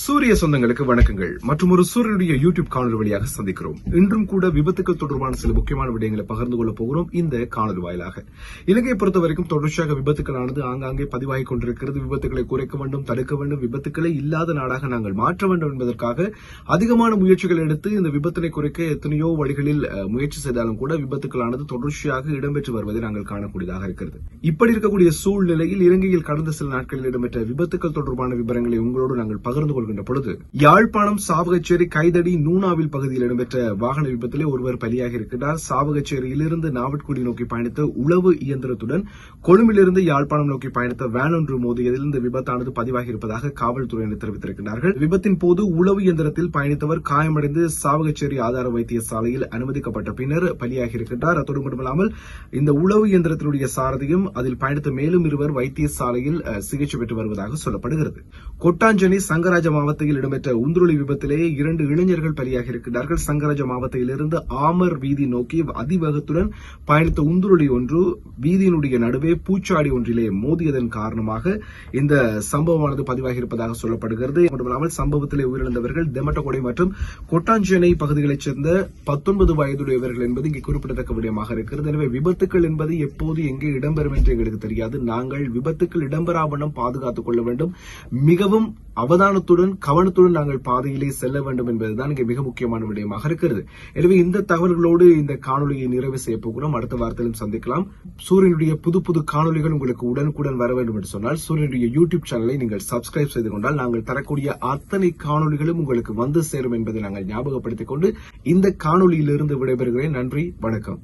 சூரிய சொந்தங்களுக்கு வணக்கங்கள். மற்றும் ஒரு சூரியனுடைய யூடியூப் காணொலி வழியாக சந்திக்கிறோம். இன்றும் கூட விபத்துக்கள் தொடர்பான சில முக்கியமான விடயங்களை பகிர்ந்து கொள்ள போகிறோம் இந்த காணொலி வாயிலாக. இலங்கையை பொறுத்த வரைக்கும் தொடர்ச்சியாக விபத்துக்களானது ஆங்காங்கே பதிவாகிக் கொண்டிருக்கிறது. விபத்துக்களை குறைக்க வேண்டும் தடுக்க வேண்டும் விபத்துக்களை இல்லாத நாடாக நாங்கள் மாற்ற வேண்டும் என்பதற்காக அதிகமான முயற்சிகள் எடுத்து இந்த விபத்தினை குறைக்க எத்தனையோ வழிகளில் முயற்சி செய்தாலும் கூட விபத்துக்களானது தொடர்ச்சியாக இடம்பெற்று வருவதை நாங்கள் காணக்கூடியதாக இருக்கிறது. இப்படி இருக்கக்கூடிய சூழ்நிலையில் இலங்கையில் கடந்த சில நாட்களில் இடம்பெற்ற விபத்துக்கள் தொடர்பான விவரங்களை உங்களோடு நாங்கள் பகிர்ந்து கொள்ள கொள்கின்ற பொழுது யாழ்ப்பாணம் சாவகச்சேரி கைதடி நூனாவில் பகுதியில் இடம்பெற்ற வாகன விபத்திலே ஒருவர் பலியாக இருக்கிறார் சாவகச்சேரியிலிருந்து நாவட்குடி நோக்கி பயணித்த உளவு இயந்திரத்துடன் கொழும்பிலிருந்து யாழ்ப்பாணம் நோக்கி பயணித்த வேன் ஒன்று மோதியதில் இந்த விபத்தானது பதிவாகி இருப்பதாக காவல்துறையினர் தெரிவித்திருக்கிறார்கள் விபத்தின் போது உளவு இயந்திரத்தில் பயணித்தவர் காயமடைந்து சாவகச்சேரி ஆதார வைத்தியசாலையில் அனுமதிக்கப்பட்ட பின்னர் பலியாகி இருக்கின்றார். அத்தோடு மட்டுமல்லாமல் இந்த உளவு இயந்திரத்தினுடைய சாரதியும் அதில் பயணித்த மேலும் இருவர் வைத்தியசாலையில் அஹ், சிகிச்சை பெற்று வருவதாக சொல்லப்படுகிறது. கொட்டாஞ்சேரி சங்கராஜ மாவட்டத்தில் இடம்பெற்ற உந்துருளி விபத்திலே இரண்டு இளைஞர்கள் பலியாக இருக்கிறார்கள் சங்கராஜ மாவட்டத்திலிருந்து ஆமர் வீதி நோக்கி அதிவேகத்துடன் பயணித்த உந்துருளி ஒன்று வீதியினுடைய நடுவே பூச்சாடி ஒன்றிலே மோதியதன் காரணமாக இந்த சம்பவமானது பதிவாகி இருப்பதாக சொல்லப்படுகிறது. மட்டுமல்லாமல் சம்பவத்திலே உயிரிழந்தவர்கள் தெமட்டகொடை மற்றும் கொட்டாஞ்சேனை பகுதிகளைச் சேர்ந்த பத்தொன்பது வயதுடையவர்கள் என்பது இங்கே குறிப்பிடத்தக்க விடயமாக இருக்கிறது. எனவே விபத்துக்கள் என்பது எப்போது எங்கே இடம்பெறும் என்று எங்களுக்கு தெரியாது. நாங்கள் விபத்துக்கள் இடம்பெறாவண்ணம் பாதுகாத்துக் கொள்ள வேண்டும். மிகவும் அவதானத்துடன் கவனத்துடன் நாங்கள் பாதையிலே செல்ல வேண்டும் என்பதுதான் இங்கே மிக முக்கியமான விடயமாக இருக்கிறது. எனவே இந்த தகவல்களோடு இந்த காணொலியை நிறைவு செய்ய போகிறோம். அடுத்த வாரத்திலும் சந்திக்கலாம். சூரியனுடைய புது புது காணொலிகள் உங்களுக்கு உடனுக்குடன் வர வேண்டும் என்று சொன்னால் சூரியனுடைய யூடியூப் சேனலை நீங்கள் சப்ஸ்கிரைப் செய்து கொண்டால் நாங்கள் தரக்கூடிய அத்தனை காணொலிகளும் உங்களுக்கு வந்து சேரும் என்பதை நாங்கள் ஞாபகப்படுத்திக் கொண்டு இந்த காணொலியிலிருந்து விடைபெறுகிறேன். நன்றி வணக்கம்.